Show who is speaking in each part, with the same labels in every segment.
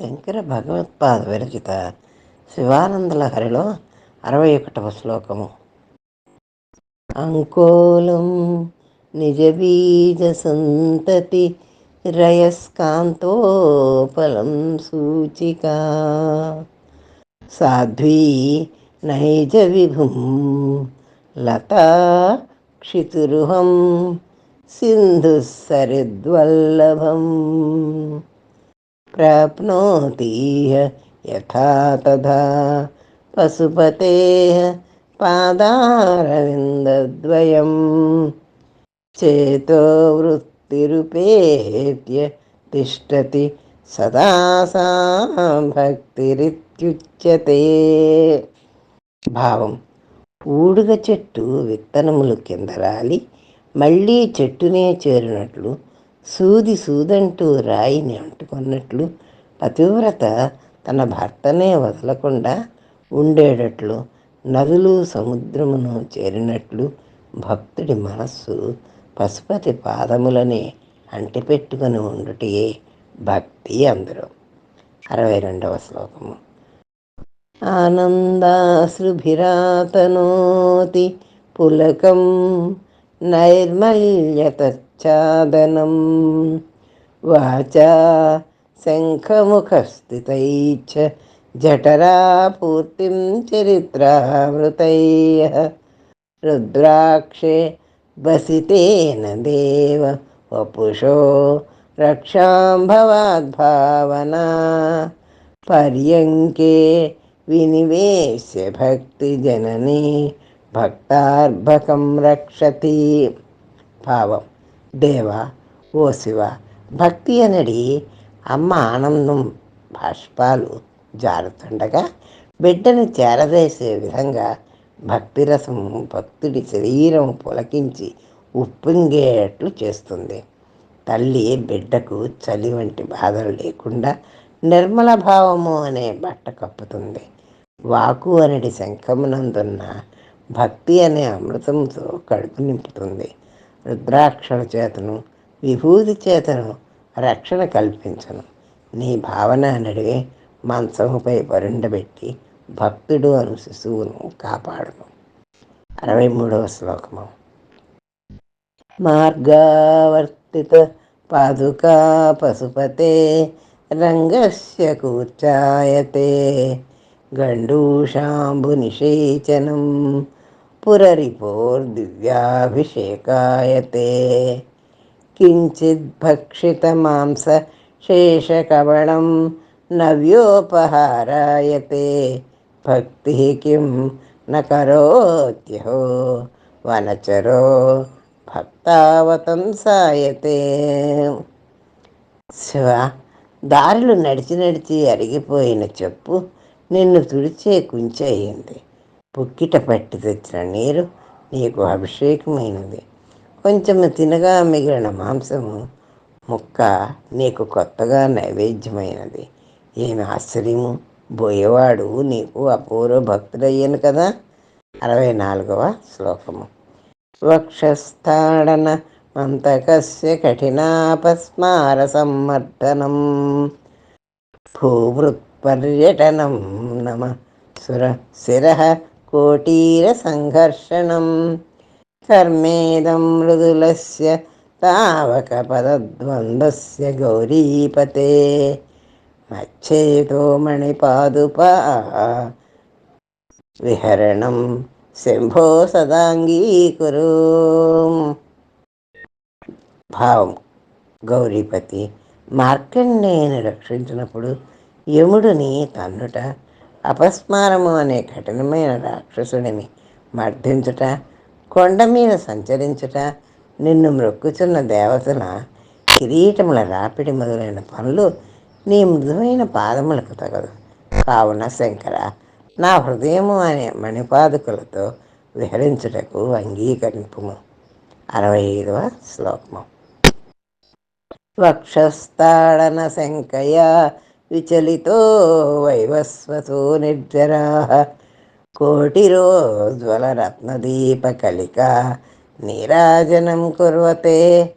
Speaker 1: శంకర భగవత్పాద విరచిత శివానందలహరిలో అరవై ఒకటవ శ్లోకము. అంకోలం నిజబీజ సంతతి రయస్కాంతోపలం సూచిక. సాధ్వీ నైజ విభుం లతా క్షితురుహం సింధు సరిద్వల్లభం. प्राप्नोतीह यथा तथा पशुपतेः पादारविन्दद्वयं चेतो वृत्तिरुपेत्य तिष्ठति సదా సా భక్తిరిత్యుచ్యతే భావం ఊడుగ చెట్టు విత్తనములు కింద రాలి మళ్ళీ చెట్టునే చేరినట్లు సూది సూదంటూ రాయిని అంటుకున్నట్లు పతివ్రత తన భర్తనే వదలకుండా ఉండేటట్లు నదులు సముద్రమును చేరినట్లు భక్తుడి మనస్సు పశుపతి పాదములని అంటిపెట్టుకుని ఉండుటయే భక్తి అందరూ. అరవై రెండవ శ్లోకము. ఆనందాశ్రుభిరాతనోతి పులకం నైర్మల్యత चादनं वाचा शङ्खमुखस्थितैश्च जठरापूर्तिं चरित्रावृतैः। रुद्राक्षे बसितेन देव वपुषो रक्षां भवाद्भावना पर्यङ्के विनिवेश्य भक्तिजननी भक्तार्भकं रक्षति। भावम्। దేవ ఓ శివ భక్తి అనడి అమ్మ ఆనందం బాష్పాలు జారుతుండగా బిడ్డను చేరదేసే విధంగా భక్తిరసం భక్తుడి శరీరం పులకించి ఉప్పొంగేట్లు చేస్తుంది. తల్లి బిడ్డకు చలి వంటి బాధలు లేకుండా నిర్మల భావము అనే బట్ట కప్పుతుంది. వాకు అనడి శంఖమునందున్న భక్తి అనే అమృతంతో కడుపు నింపుతుంది. రుద్రాక్షల చేతను విభూతి చేతను రక్షణ కల్పించను. నీ భావన నడివే మంచముపై పరుండబెట్టి భక్తుడు అను శిశువును కాపాడును అరవై మూడవ శ్లోకము. మార్గావర్తిత పాదుకా పశుపతే రంగస్య కూర్చాయతే గండూషాంబునిషేచనం పురరిపోర్దివ్యాభిషేకాయతే. కించిద్భక్షితమాంస శేషకవళం నవ్యోపహారాయతే. భక్తి కిం న కరోత్యహో వనచరో భక్తావతంసాయతే శివ దారులు నడిచి నడిచి అరిగిపోయిన చెప్పు నిన్ను తుడిచే కుంచె అయింది పొక్కిట పట్టి తెచ్చిన నీరు నీకు అభిషేకమైనది. కొంచెము తినగా మిగిలిన మాంసము ముక్క నీకు కొత్తగా నైవేద్యమైనది. ఏమి ఆశ్చర్యము? బోయేవాడు నీకు అపూర్వ భక్తుడయ్యాను కదా? అరవై నాలుగవ శ్లోకము. వక్షస్థాడన మంతకస్య కఠినాపస్మార సమ్మర్దనం భూవృత్పర్యటనం నమ సుర శిర కోటీర సంఘర్షణం కర్మేదం మృదులస్య తావక పదద్వంద్వస్య గౌరీపతే మచ్చేతో మణిపాదుపా విహరణం శంభో సదాంగీకురు భావం గౌరీపతి మార్కండేయుని రక్షించినప్పుడు యముడిని తన్నుట అపస్మారము అనే కఠినమైన రాక్షసుడిని మర్దించుట కొండ మీద సంచరించుట నిన్ను మ్రొక్కుచున్న దేవతల కిరీటముల రాపిడి మొదలైన పనులు నీ మృదువైన పాదములకు తగదు. కావున శంకర నా హృదయము అనే మణిపాదుకులతో విహరించుటకు అంగీకరింపుము. అరవై ఐదవ శ్లోకము. వక్షస్థాడన శంకయా విచలితో వైవస్వతో నిర్జరా కోటిరోజ్వలరత్నదీపకలికా నీరాజనం కుర్వతే.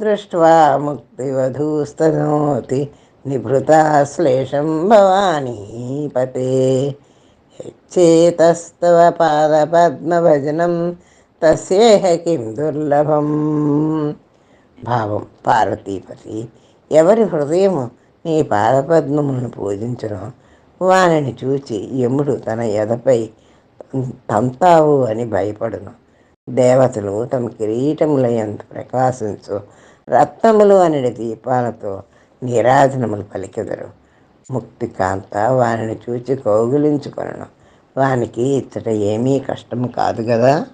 Speaker 1: దృష్ట్వా ముక్తివధూస్తనోతి నిభృతాశ్లేషం భవానీపతే. చేతస్తవ పాదపద్మభజనం తస్యేహ కిం దుర్లభం. భావం పార్వతీపతి ఎవరి హృదయము నీ పాదపద్మములను పూజించడం వానిని చూచి యముడు తన ఎదపై తంతావు అని భయపడును. దేవతలు తమ కిరీటములయంత ప్రకాశించు రత్నములు అనే దీపాలతో నిరాజనములు పలికెదరు. ముక్తికాంత వారిని చూచి కౌగులించుకొనను. వానికి ఇచ్చట ఏమీ కష్టం కాదు కదా